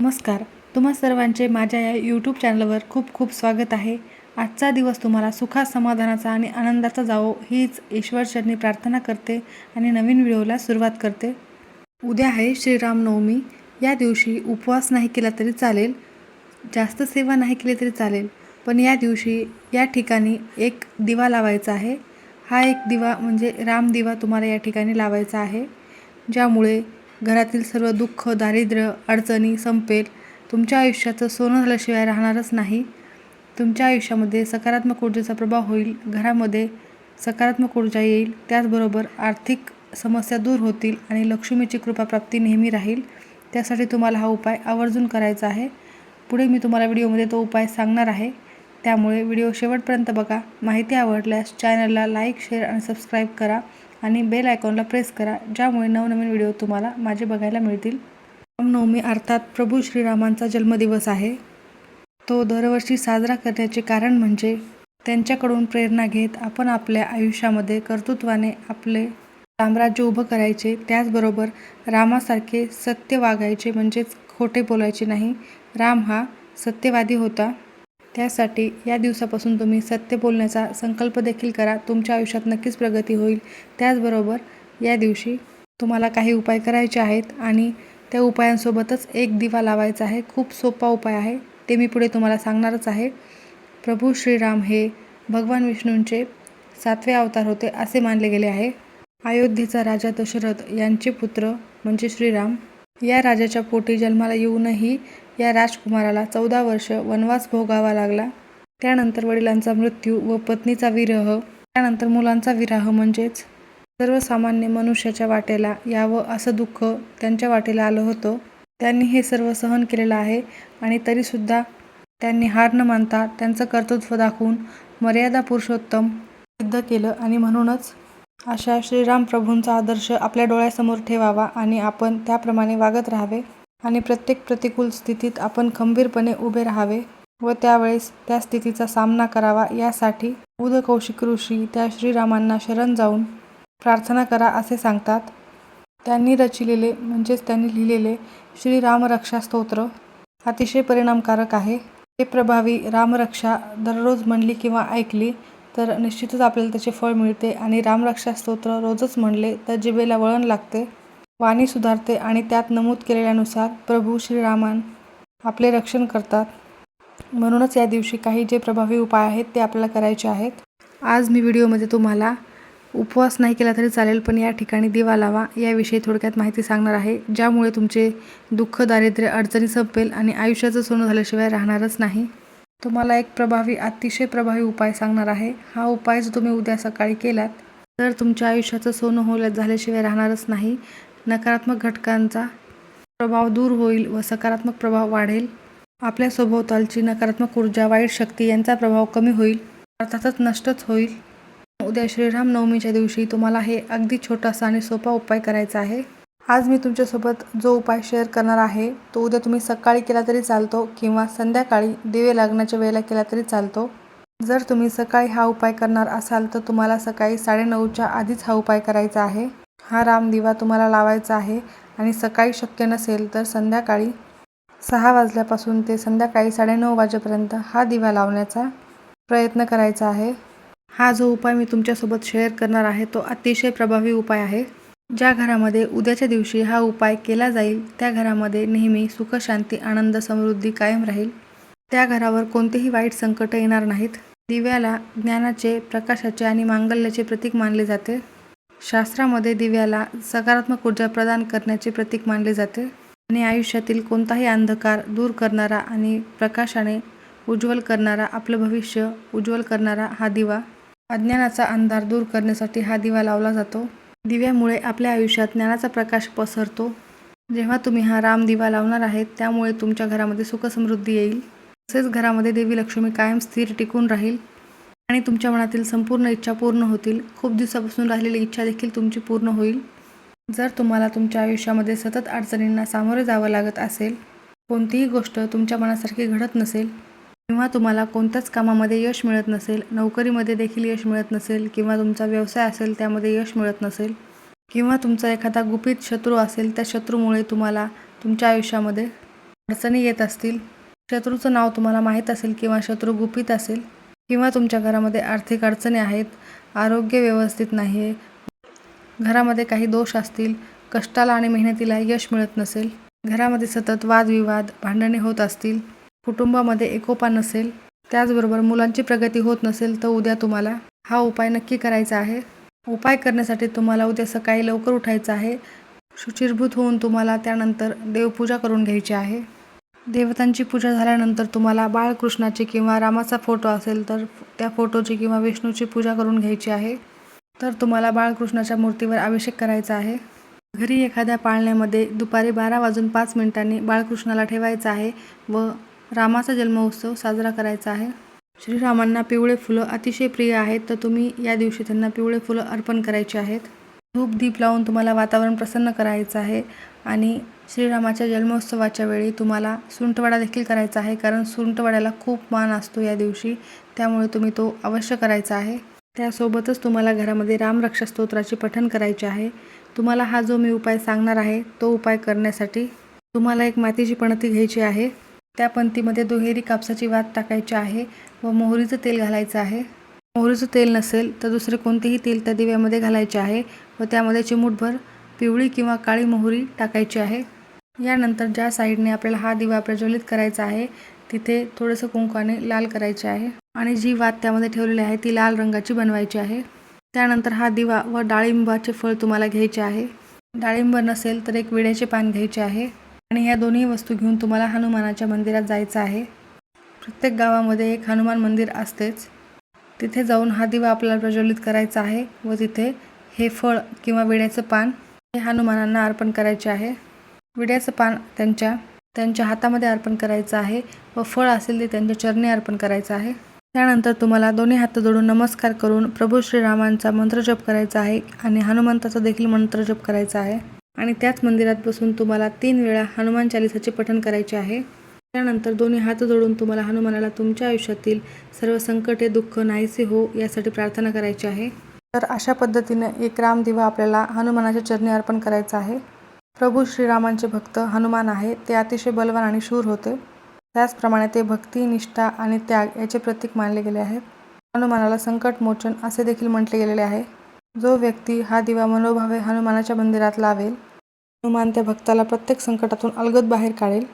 नमस्कार. तुम्हा सर्वांचे माझ्या या यूट्यूब चॅनलवर खूप खूप स्वागत आहे. आजचा दिवस तुम्हाला सुखा समाधानाचा आणि आनंदाचा जावो हीच ईश्वरचरणी प्रार्थना करते आणि नवीन व्हिडिओला सुरुवात करते. उद्या आहे श्रीरामनवमी या दिवशी उपवास नाही केला तरी चालेल. जास्त सेवा नाही केली तरी चालेल. पण या दिवशी या ठिकाणी एक दिवा लावायचा आहे. हा एक दिवा म्हणजे रामदिवा तुम्हाला या ठिकाणी लावायचा आहे. ज्यामुळे घरातील सर्व दुःख दारिद्र्य अडचणी संपेल. तुमच्या आयुष्याचं सोनं झाल्याशिवाय राहणारच नाही. तुमच्या आयुष्यामध्ये सकारात्मक ऊर्जेचा प्रभाव होईल. घरामध्ये सकारात्मक ऊर्जा येईल. त्याचबरोबर आर्थिक समस्या दूर होतील आणि लक्ष्मीची कृपाप्राप्ती नेहमी राहील. त्यासाठी तुम्हाला हा उपाय आवर्जून करायचा आहे. पुढे मी तुम्हाला व्हिडिओमध्ये तो उपाय सांगणार आहे. त्यामुळे व्हिडिओ शेवटपर्यंत बघा. माहिती आवडल्यास चॅनलला लाईक शेअर आणि सबस्क्राईब करा. आणि बेल आयकॉनला प्रेस करा ज्यामुळे नवनवीन व्हिडिओ तुम्हाला माझे बघायला मिळतील. रामनवमी अर्थात प्रभू श्रीरामांचा जन्मदिवस आहे. तो दरवर्षी साजरा करण्याचे कारण म्हणजे त्यांच्याकडून प्रेरणा घेत आपण आपल्या आयुष्यामध्ये कर्तृत्वाने आपले साम्राज्य उभं करायचे. त्याचबरोबर रामासारखे सत्य वागायचे म्हणजेच खोटे बोलायचे नाही. राम हा सत्यवादी होता. त्यासाठी या दिवसापासून तुम्ही सत्य बोलण्याचा संकल्प देखील करा. तुमच्या आयुष्यात नक्कीच प्रगती होईल. त्याचबरोबर या दिवशी तुम्हाला काही उपाय करायचे आहेत आणि त्या उपायांसोबतच एक दिवा लावायचा आहे. खूप सोपा उपाय आहे. ते मी पुढे तुम्हाला सांगणारच आहे. प्रभू श्रीराम हे भगवान विष्णूंचे सातवे अवतार होते असे मानले गेले आहे. अयोध्येचा राजा दशरथ यांचे पुत्र म्हणजे श्रीराम. या राजाच्या पोटी जन्माला येऊनही या राजकुमाराला चौदा वर्ष वनवास भोगावा लागला. त्यानंतर वडिलांचा मृत्यू व पत्नीचा विरह त्यानंतर मुलांचा विरह म्हणजेच सर्वसामान्य मनुष्याच्या वाटेला यावं असं दुःख त्यांच्या वाटेला आलं होतं. त्यांनी हे सर्व सहन केलेलं आहे आणि तरीसुद्धा त्यांनी हार न मानता त्यांचं कर्तृत्व दाखवून मर्यादा पुरुषोत्तम सिद्ध केलं आणि म्हणूनच अशा श्रीराम प्रभूंचा आदर्श आपल्या डोळ्यासमोर ठेवावा आणि आपण त्याप्रमाणे वागत राहावे. आणि प्रत्येक प्रतिकूल स्थितीत आपण खंबीरपणे उभे राहावे व त्यावेळेस त्या स्थितीचा सामना करावा यासाठी उदकौशिक ऋषी त्या श्रीरामांना शरण जाऊन प्रार्थना करा असे सांगतात. त्यांनी रचिलेले म्हणजेच त्यांनी लिहिलेले श्रीरामरक्षा स्तोत्र अतिशय परिणामकारक आहे. ते प्रभावी रामरक्षा दररोज म्हणली किंवा ऐकली तर निश्चितच आपल्याला त्याचे फळ मिळते आणि रामरक्षा स्तोत्र रोजच म्हणले तर जिबेला वळण लागते. वाणी सुधारते आणि त्यात नमूद केलेल्यानुसार प्रभू श्रीरामान आपले रक्षण करतात. म्हणूनच या दिवशी काही जे प्रभावी उपाय आहेत ते आपल्याला करायचे आहेत. आज मी व्हिडिओमध्ये तुम्हाला उपवास नाही केला तरी चालेल पण या ठिकाणी दिवा लावा. याविषयी थोडक्यात माहिती सांगणार आहे. ज्यामुळे तुमचे दुःख दारिद्र्य अडचणी संपेल आणि आयुष्याचं सोनं झाल्याशिवाय राहणारच नाही. तुम्हाला एक प्रभावी अतिशय प्रभावी उपाय सांगणार आहे. हा उपाय जर तुम्ही उद्या सकाळी केलात तर तुमच्या आयुष्याचं सोनं होल्या झाल्याशिवाय राहणारच नाही. नकारात्मक घटकांचा प्रभाव दूर होईल व सकारात्मक प्रभाव वाढेल. आपल्या सभोवतालची नकारात्मक ऊर्जा वाईट शक्ती यांचा प्रभाव कमी होईल. अर्थातच नष्टच होईल. उद्या श्रीराम नवमीच्या दिवशी तुम्हाला हे अगदी छोटासा आणि सोपा उपाय करायचा आहे. आज मी तुमच्यासोबत जो उपाय शेअर करणार आहे तो उद्या तुम्ही सकाळी केला तरी चालतो किंवा संध्याकाळी दिवे लागण्याच्या वेळेला केला तरी चालतो. जर तुम्ही सकाळी हा उपाय करणार असाल तर तुम्हाला सकाळी साडेनऊच्या आधीच हा उपाय करायचा आहे. हा रामदिवा तुम्हाला लावायचा आहे आणि सकाळी शक्य नसेल तर संध्याकाळी सहा वाजल्यापासून ते संध्याकाळी साडेनऊ वाजेपर्यंत हा दिवा लावण्याचा प्रयत्न करायचा आहे. हा जो उपाय मी तुमच्यासोबत शेअर करणार आहे तो अतिशय प्रभावी उपाय आहे. ज्या घरामध्ये उद्याच्या दिवशी हा उपाय केला जाईल त्या घरामध्ये नेहमी सुख शांती आनंद समृद्धी कायम राहील. त्या घरावर कोणतेही वाईट संकट येणार नाहीत. दिव्याला ज्ञानाचे प्रकाशाचे आणि मांगल्याचे प्रतीक मानले जाते. शास्त्रामध्ये दिव्याला सकारात्मक ऊर्जा प्रदान करण्याचे प्रतीक मानले जाते. आणि आयुष्यातील कोणताही अंधकार दूर करणारा आणि प्रकाशाने उज्ज्वल करणारा आपलं भविष्य उज्ज्वल करणारा हा दिवा अज्ञानाचा अंधार दूर करण्यासाठी हा दिवा लावला जातो. दिव्यामुळे आपल्या आयुष्यात ज्ञानाचा प्रकाश पसरतो. जेव्हा तुम्ही हा राम दिवा लावणार आहेत त्यामुळे तुमच्या घरामध्ये सुखसमृद्धी येईल. तसेच घरामध्ये देवी लक्ष्मी कायम स्थिर टिकून राहील. आणि तुमच्या मनातील संपूर्ण इच्छा पूर्ण होतील. खूप दिवसापासून राहिलेली इच्छा देखील तुमची पूर्ण होईल. जर तुम्हाला तुमच्या आयुष्यामध्ये सतत अडचणींना सामोरे जावं लागत असेल कोणतीही गोष्ट तुमच्या मनासारखी घडत नसेल किंवा तुम्हाला कोणत्याच कामामध्ये यश मिळत नसेल नोकरीमध्ये देखील यश मिळत नसेल किंवा तुमचा व्यवसाय असेल त्यामध्ये यश मिळत नसेल किंवा तुमचा एखादा गुपित शत्रू असेल त्या शत्रूमुळे तुम्हाला तुमच्या आयुष्यामध्ये अडचणी येत असतील. शत्रूचं नाव तुम्हाला माहीत असेल किंवा शत्रू गुपित असेल किंवा तुमच्या घरामध्ये आर्थिक अडचणी आहेत आरोग्य व्यवस्थित नाही आहे घरामध्ये काही दोष असतील कष्टाला आणि मेहनतीला यश मिळत नसेल घरामध्ये सतत वादविवाद भांडणे होत असतील कुटुंबामध्ये एकोपा नसेल त्याचबरोबर मुलांची प्रगती होत नसेल तर उद्या तुम्हाला हा उपाय नक्की करायचा आहे. उपाय करण्यासाठी तुम्हाला उद्या सकाळी लवकर उठायचं आहे. शुचिरभूत होऊन तुम्हाला त्यानंतर देवपूजा करून घ्यायची आहे. देवतांची पूजा झाल्यानंतर तुम्हाला बाळकृष्णाची किंवा रामाचा फोटो असेल तर त्या फोटोची किंवा विष्णूची पूजा करून घ्यायची आहे. तर तुम्हाला बाळकृष्णाच्या मूर्तीवर अभिषेक करायचा आहे. घरी एखाद्या पाळण्यामध्ये दुपारी बारा वाजून पाच मिनिटांनी बाळकृष्णाला ठेवायचं आहे व रामाचा जन्मोत्सव साजरा करायचा आहे. श्रीरामांना पिवळे फुलं अतिशय प्रिय आहेत तर तुम्ही या दिवशी त्यांना पिवळे फुलं अर्पण करायची आहेत. धूप दीप लावून तुम्हाला वातावरण प्रसन्न करायचं आहे. आणि श्रीरामाच्या जन्मोत्सवाच्या वेळी तुम्हाला सुंठवडा देखील करायचा आहे कारण सुंठवड्याला खूप मान असतो या दिवशी. त्यामुळे तुम्ही तो अवश्य करायचा आहे. त्यासोबतच तुम्हाला घरामध्ये रामरक्षा स्तोत्राचे पठण करायचे आहे. तुम्हाला हा जो मी उपाय सांगणार आहे तो उपाय करण्यासाठी तुम्हाला एक मातीची पणती घ्यायची आहे. त्या पंतीमध्ये दुहेरी कापसाची वात टाकायची आहे व मोहरीचं तेल घालायचं आहे. मोहरीचं तेल नसेल तर दुसरे कोणतेही तेल त्या दिव्यामध्ये घालायचे आहे व त्यामध्ये चिमूटभर पिवळी किंवा काळी मोहरी टाकायची आहे. यानंतर ज्या साईडने आपल्याला हा दिवा प्रज्वलित करायचा आहे तिथे थोडंसं कुंकवाने लाल करायचे आहे आणि जी वात त्यामध्ये ठेवलेली आहे ती लाल रंगाची बनवायची आहे. त्यानंतर हा दिवा व डाळिंबाचे फळ तुम्हाला घ्यायचे आहे. डाळिंब नसेल तर एक विड्याचे पान घ्यायचे आहे आणि ह्या दोन्ही वस्तू घेऊन तुम्हाला हनुमानाच्या मंदिरात जायचं आहे. प्रत्येक गावामध्ये एक हनुमान मंदिर असतेच. तिथे जाऊन हा दिवा आपल्याला प्रज्वलित करायचा आहे व तिथे हे फळ किंवा विड्याचं पान हे हनुमानांना अर्पण करायचे आहे. विड्याचं पान त्यांच्या त्यांच्या हातामध्ये अर्पण करायचं आहे व फळ असेल ते त्यांच्या चरणी अर्पण करायचं आहे. त्यानंतर तुम्हाला दोन्ही हात जोडून नमस्कार करून प्रभू श्रीरामांचा मंत्रजप करायचा आहे आणि हनुमंताचा देखील मंत्रजप करायचा आहे. आणि त्याच मंदिरात बसून तुम्हाला तीन वेळा हनुमान चालिसाचे पठण करायचे आहे. त्यानंतर दोन्ही हात जोडून तुम्हाला हनुमानाला तुमच्या आयुष्यातील सर्व संकटे दुःख नाहीसे हो यासाठी प्रार्थना करायची आहे. तर अशा पद्धतीनं एक रामदिवा आपल्याला हनुमानाच्या चरणी अर्पण करायचा आहे. प्रभू श्रीरामांचे भक्त हनुमान आहे ते अतिशय बलवान आणि शूर होते. त्याचप्रमाणे ते भक्ती निष्ठा आणि त्याग याचे प्रतीक मानले गेले आहेत. हनुमानाला संकट मोचन असे देखील म्हटले गेलेले आहे. जो व्यक्ती हा दिवा मनोभावे हनुमानाच्या मंदिरात लावेल हनुमान त्या भक्ताला प्रत्येक संकटातून अलगद बाहेर काढेल.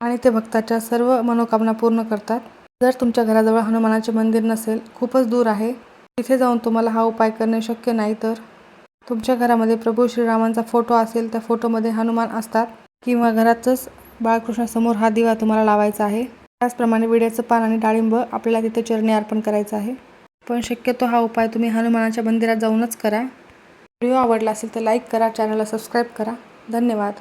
आणि ते भक्ताच्या सर्व मनोकामना पूर्ण करतात. जर तुमच्या घराजवळ हनुमानाचे मंदिर नसेल खूपच दूर आहे. तिथे जाऊन तुम्हाला हा उपाय करणे शक्य नाही तर? तुमच्या घरामध्ये प्रभू श्रीरामांचा फोटो असेल त्या फोटोमध्ये हनुमान असतात किंवा घरातच बाळकृष्णासमोर हा दिवा तुम्हाला लावायचा आहे. त्याचप्रमाणे विड्याचं पान आणि डाळिंब आपल्याला तिथे चरणी अर्पण करायचं आहे. पण शक्यतो हा उपाय तुम्ही हनुमानाच्या मंदिरात जाऊनच करा. व्हिडिओ आवडला असेल तर लाईक करा चॅनलला सबस्क्राईब करा. धन्यवाद.